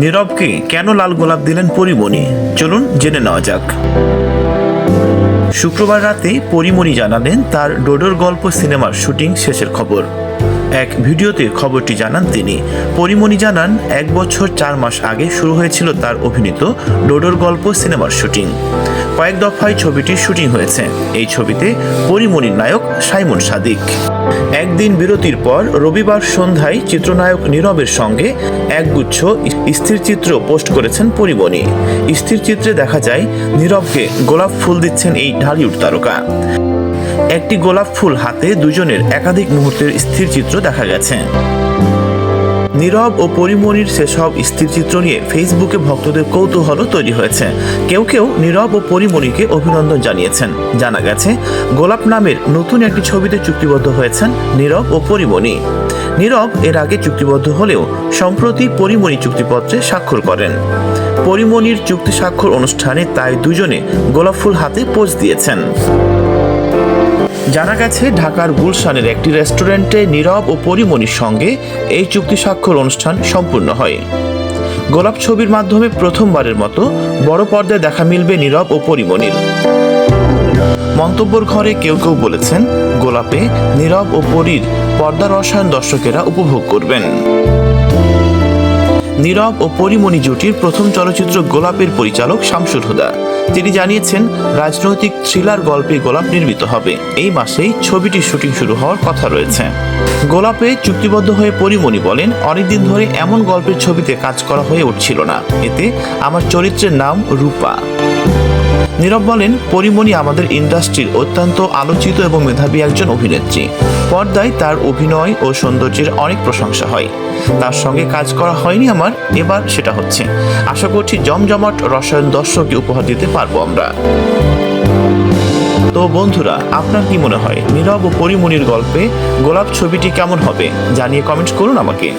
নীরবকে কেন লাল গোলাপ দিলেন পরিমণি? চলুন জেনে নেওয়া যাক। শুক্রবার রাতে পরিমণি জানালেন তার ডোডোর গল্প সিনেমার শুটিং শেষের খবর। এক ভিডিওতে খবরটি জানান তিনি। পরিমণি জানান, এক বছর চার মাস আগে শুরু হয়েছিল তার অভিনীত ডোডোর গল্প সিনেমার শুটিং। কয়েক দফায় ছবিটির শুটিং হয়েছে। এই ছবিতে পরিমণির নায়ক সাইমন সাদিক। একদিন বিরতির পর রবিবার সন্ধ্যায় চিত্রনায়ক নীরবের সঙ্গে একগুচ্ছ স্থির চিত্র পোস্ট করেছেন পরিমণি। স্থির চিত্রে দেখা যায়, নীরবকে গোলাপ ফুল দিচ্ছেন এই ঢালিউড তারকা। একটি গোলাপ ফুল হাতে দুজনের একাধিক মুহূর্তের স্থির চিত্র দেখা গেছে। নীরব ও পরিমণির সেসব স্থিরচিত্র নিয়ে ফেসবুকে ভক্তদের কৌতূহলও তৈরি হয়েছে। কেউ কেউ নীরব ও পরিমণিকে অভিনন্দন জানিয়েছেন। জানা গেছে, গোলাপ নামের নতুন একটি ছবিতে চুক্তিবদ্ধ হয়েছেন নীরব ও পরিমণি নীরব এর আগে চুক্তিবদ্ধ হলেও সম্প্রতি পরিমণি চুক্তিপত্রে স্বাক্ষর করেন। পরিমণির চুক্তি স্বাক্ষর অনুষ্ঠানে তাই দুজনে গোলাপ ফুল হাতে পোজ দিয়েছেন। জানা গেছে, ঢাকার গুলশানের একটি রেস্টুরেন্টে নীরব ও পরিমণির সঙ্গে এই চুক্তি স্বাক্ষর অনুষ্ঠান সম্পূর্ণ হয়। গোলাপ ছবির মাধ্যমে প্রথমবারের মতো বড় পর্দায় দেখা মিলবে নীরব ও পরিমণির মন্তব্যর ঘরে কেউ কেউ বলেছেন, গোলাপে নীরব ও পরীর পর্দা রসায়ন দর্শকেরা উপভোগ করবেন। নীরব ও পরিমণি জুটির প্রথম চলচ্চিত্র গোলাপের পরিচালক শামসুর হুদা। তিনি জানিয়েছেন, রাজনৈতিক থ্রিলার গল্পে গোলাপ নির্মিত হবে। এই মাসেই ছবিটির শুটিং শুরু হওয়ার কথা রয়েছে। গোলাপে চুক্তিবদ্ধ হয়ে পরিমণি বলেন, অনেকদিন ধরে এমন গল্পের ছবিতে কাজ করা হয়ে উঠছিল না। এতে আমার চরিত্রের নাম রূপা। নীরব বলেন, পরিমণি আমাদের ইন্ডাস্ট্রির অত্যন্ত আলোচিত এবং মেধাবী একজন অভিনেত্রী। পর্দায় তার অভিনয় ও সৌন্দর্যের অনেক প্রশংসা হয়। তার সঙ্গে কাজ করা হয়নি আমার, এবার সেটা হচ্ছে। আশা করছি জমজমাট রসায়ন দর্শককে উপহার দিতে পারব আমরা। তো বন্ধুরা, আপনার কি মনে হয়, নীরব ও পরিমণির গল্পে গোলাপ ছবিটি কেমন হবে? জানিয়ে কমেন্ট করুন আমাকে।